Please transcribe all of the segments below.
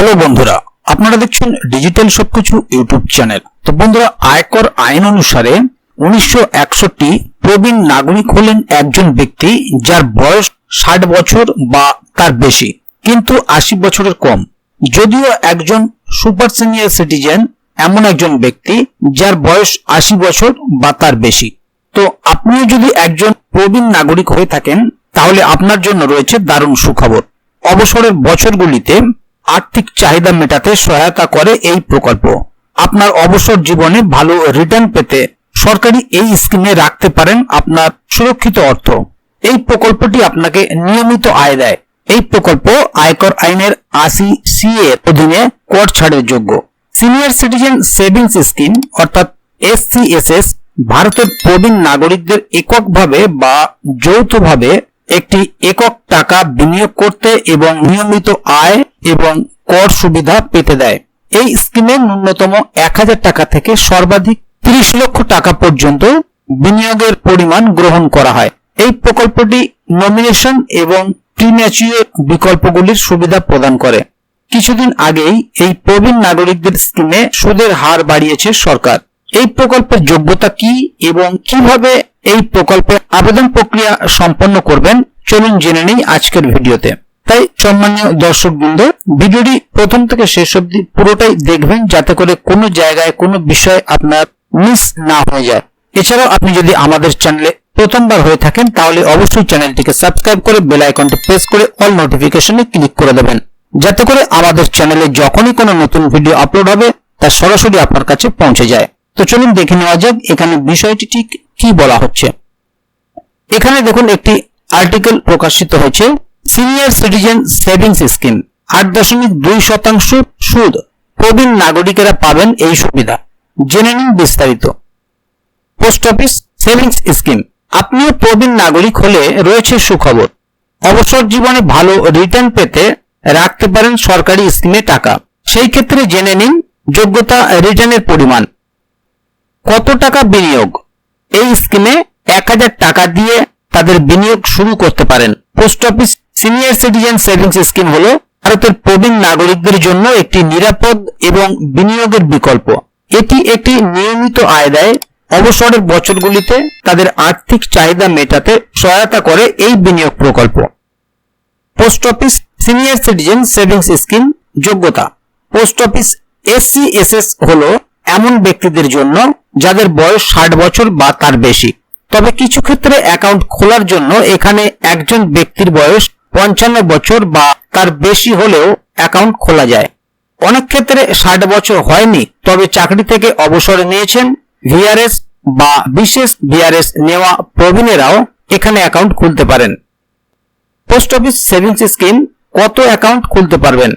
Hello বন্ধুরা, আপনারা দেখছেন ডিজিটাল সবকিছু ইউটিউব চ্যানেল। তো বন্ধুরা, আয়কর আইন অনুসারে উনিশশো একষট্টি প্রবীণ নাগরিক হলেন একজন ব্যক্তি যার বয়স ষাট বছর বা তার বেশি, কিন্তু আশি বছরের কম। যদিও একজন সুপার সিনিয়র সিটিজেন, এমন একজন ব্যক্তি যার বয়স আশি বছর বা তার বেশি। তো আপনিও যদি একজন প্রবীণ নাগরিক হয়ে থাকেন, তাহলে আপনার জন্য রয়েছে দারুণ সুখবর। অবসরের বছরগুলিতে আর্থিক চাহিদা মেটাতে সহায়তা করে এই প্রকল্প। আপনার অবসর জীবনে ভালো রিটার্ন পেতে সরকারি এই স্কিমে রাখতে পারেন আপনার সুরক্ষিত অর্থ। এই প্রকল্পটি আপনাকে নিয়মিত আয় দেয়। এই প্রকল্প আয়কর আইনের আশি সি এর অধীনে কর ছাড়ের যোগ্য। সিনিয়র সিটিজেন সেভিংস স্কিম অর্থাৎ এসসিএসএস ভারতের প্রবীণ নাগরিকদের এককভাবে বা যৌথভাবে একটি একক টাকা বিনিয়োগ করতে এবং নিয়মিত আয় এবং কর সুবিধা পেতে দেয়। এই স্কিমে ন্যূনতম এক হাজার টাকা থেকে সর্বাধিক তিরিশ লক্ষ টাকা পর্যন্ত বিনিয়োগের পরিমাণ গ্রহণ করা হয়। এই প্রকল্পটি নমিনেশন এবং প্রিম্যাচিওর বিকল্পগুলির সুবিধা প্রদান করে। কিছুদিন আগেই এই প্রবীণ নাগরিকদের স্কিমে সুদের হার বাড়িয়েছে সরকার। এই প্রকল্পের যোগ্যতা কি এবং কীভাবে এই প্রকল্পে আবেদন প্রক্রিয়া সম্পন্ন করবেন, চলুন জেনে নেই আজকের ভিডিওতে। তাই সম্মানীয় দর্শক বৃন্দ, ভিডিওটি প্রথম থেকে শেষ অবধি পুরোটাই দেখবেন যাতে করে কোনো জায়গায়, কোনো বিষয় আপনার মিস না হয়ে যায়। এছাড়াও আপনি যদি আমাদের চ্যানেলে প্রথমবার হয়ে থাকেন, তাহলে অবশ্যই চ্যানেলটিকে সাবস্ক্রাইব করে বেল আইকনটি প্রেস করে অল নোটিফিকেশনে ক্লিক করে দেবেন। যাতে করে আমাদের চ্যানেলে যখনই কোনো নতুন ভিডিও আপলোড হবে, তা সরাসরি আপনার কাছে পৌঁছে যায়। তো চলুন দেখে নেওয়া যাক এখানে বিষয়টি ঠিক কি বলা হচ্ছে। এখানে দেখুন একটি আর্টিকেল প্রকাশিত হয়েছে। Senior citizen savings scheme. আট দশমিক দুই শতাংশ সুদ প্রবীণ নাগরিকেরা পাবেন এই সুবিধা। জেনে নিন বিস্তারিত। Post office savings scheme. আপনিও প্রবীণ নাগরিক হলে রয়েছে সুখবর। অবসর জীবনে ভালো রিটার্ন পেতে রাখতে পারেন সরকারি স্কিমে টাকা। সেই ক্ষেত্রে জেনে নিন যোগ্যতা রিটার্নের পরিমাণ। কত টাকা বিনিয়োগ? এই স্কিমে এক হাজার টাকা দিয়ে তাদের বিনিয়োগ শুরু করতে পারেন। Post office senior citizen savings scheme হল ভারতের প্রবীণ নাগরিকদের জন্য একটি নিরাপদ এবং বিনিয়োগের বিকল্প। এটি একটি নিয়মিত আয় দেয়। অবসরের বছরগুলিতে তাদের আর্থিক চাহিদা মেটাতে সহায়তা করে এই বিনিয়োগ প্রকল্প। Post office senior citizen savings scheme যোগ্যতা। পোস্ট অফিস এসসিএসএস হল এমন ব্যক্তিদের জন্য যাদের বয়স ষাট বছর বা তার বেশি। তবে কিছু ক্ষেত্রে অ্যাকাউন্ট খোলার জন্য এখানে একজন ব্যক্তির বয়স পঞ্চান্ন বছর বা তার বেশি হলেও অ্যাকাউন্ট খোলা যায়। অনেক ক্ষেত্রে ষাট বছর হয়নি, তবে চাকরি থেকে অবসর নিয়েছেন ভিআরএস বা বিশেষ ভিআরএস নেওয়া প্রবীণেরাও এখানে অ্যাকাউন্ট খুলতে পারেন। পোস্ট অফিস সেভিংস স্কিম কত অ্যাকাউন্ট খুলতে পারবেন?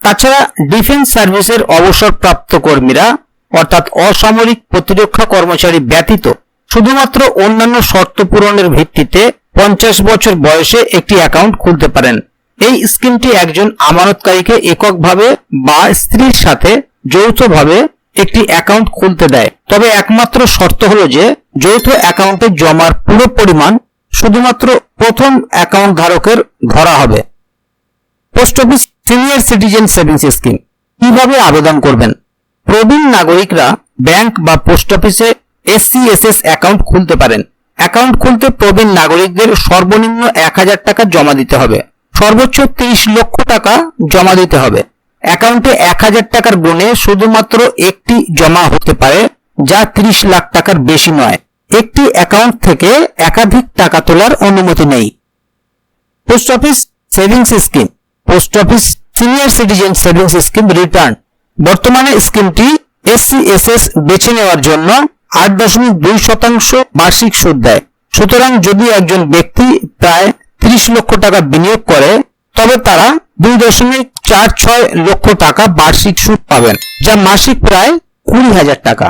তাছাড়া ডিফেন্স সার্ভিসের অবসরপ্রাপ্ত কর্মীরা, অর্থাৎ অসামরিক প্রতিরক্ষা কর্মচারী ব্যতীত, শুধুমাত্র অন্যান্য শর্ত পূরণের ভিত্তিতে পঞ্চাশ বছর বয়সে একটি অ্যাকাউন্ট খুলতে পারেন। এই স্কিমটি একজন আমানতকারীকে এককভাবে বা স্ত্রীর সাথে যৌথভাবে একটি অ্যাকাউন্ট খুলতে দেয়। তবে একমাত্র শর্ত হলো যে, যৌথ অ্যাকাউন্টে জমার পুরো পরিমাণ শুধুমাত্র প্রথম অ্যাকাউন্ট ধারকের ধরা হবে। Post office senior citizen savings scheme কীভাবে আবেদন করবেন? প্রবীণ নাগরিকরা ব্যাংক বা পোস্ট অফিসে এসসিএসএস অ্যাকাউন্ট খুলতে পারেন। অ্যাকাউন্ট খুলতে প্রবীণ নাগরিকদের সর্বনিম্ন এক হাজার টাকা জমা দিতে হবে। সর্বোচ্চ তেইশ লক্ষ টাকা জমা দিতে হবে। অ্যাকাউন্টে এক হাজার টাকার গুণে শুধুমাত্র একটি জমা হতে পারে, যা ত্রিশ লাখ টাকার বেশি নয়। একটি অ্যাকাউন্ট থেকে একাধিক টাকা তোলার অনুমতি নেই। Post office savings scheme. Post office senior citizen savings scheme return. বর্তমানে স্কিমটি এসসিএসএস বেছে নেওয়ার জন্য আট দশমিক দুই শতাংশ বার্ষিক সুদ দেয়। সুতরাং যদি একজন ব্যক্তি প্রায় ত্রিশ লক্ষ টাকা বিনিয়োগ করে, তবে তারা দুই দশমিক চার ছয় লক্ষ টাকা বার্ষিক সুদ পাবেন, যা মাসিক প্রায় কুড়ি হাজার টাকা।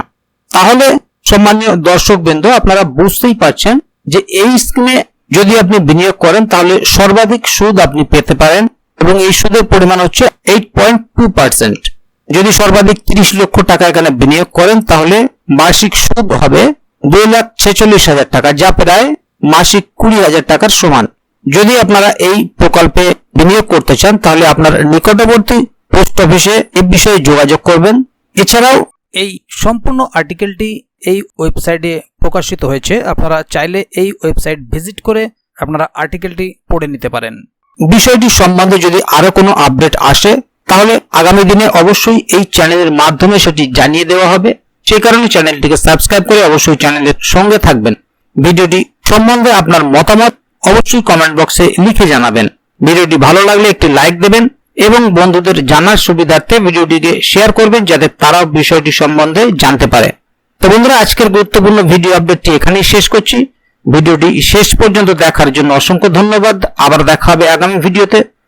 তাহলে সম্মানীয় দর্শক বৃন্দ আপনারা বুঝতেই পারছেন যে এই স্কিমে যদি আপনি বিনিয়োগ করেন, তাহলে সর্বাধিক সুদ আপনি পেতে পারেন এবং এই সুদের পরিমাণ হচ্ছে এইট পয়েন্ট টু পার্সেন্ট। যদি সর্বাধিক তিরিশ লক্ষ টাকা এখানে বিনিয়োগ করেন, তাহলে মাসিক সুদ হবে দুই লাখ ছেচল্লিশ হাজার টাকা, যা প্রায় মাসিক কুড়ি হাজার টাকার সমান। যদি আপনারা এই প্রকল্পে বিনিয়োগ করতে চান, তাহলে আপনার নিকটবর্তী পোস্ট অফিসে এ বিষয়ে যোগাযোগ করবেন। এছাড়াও এই সম্পূর্ণ আর্টিকেলটি এই ওয়েবসাইটে প্রকাশিত হয়েছে। আপনারা চাইলে এই ওয়েবসাইট ভিজিট করে আপনারা আর্টিকেলটি পড়ে নিতে পারেন। বিষয়টি সম্বন্ধে যদি আরও কোনো আপডেট আসে তাহলে আগামী দিনে অবশ্যই এই চ্যানেলের মাধ্যমে সেটি জানিয়ে দেওয়া হবে। সেই কারণে চ্যানেলটিকে সাবস্ক্রাইব করে অবশ্যই চ্যানেলের সঙ্গে থাকবেন। ভিডিওটি সম্বন্ধে আপনার মতামত অবশ্যই কমেন্ট বক্সে লিখে জানাবেন। ভিডিওটি ভালো লাগলে একটি লাইক দেবেন এবং বন্ধুদের জানার সুবিধার্থে ভিডিওটিকে শেয়ার করবেন যাতে তারাও বিষয়টি সম্বন্ধে জানতে পারে। তো বন্ধুরা, আজকের গুরুত্বপূর্ণ ভিডিও আপডেটটি এখানেই শেষ করছি। ভিডিওটি শেষ পর্যন্ত দেখার জন্য অসংখ্য ধন্যবাদ। আবার দেখা হবে আগামী ভিডিওতে।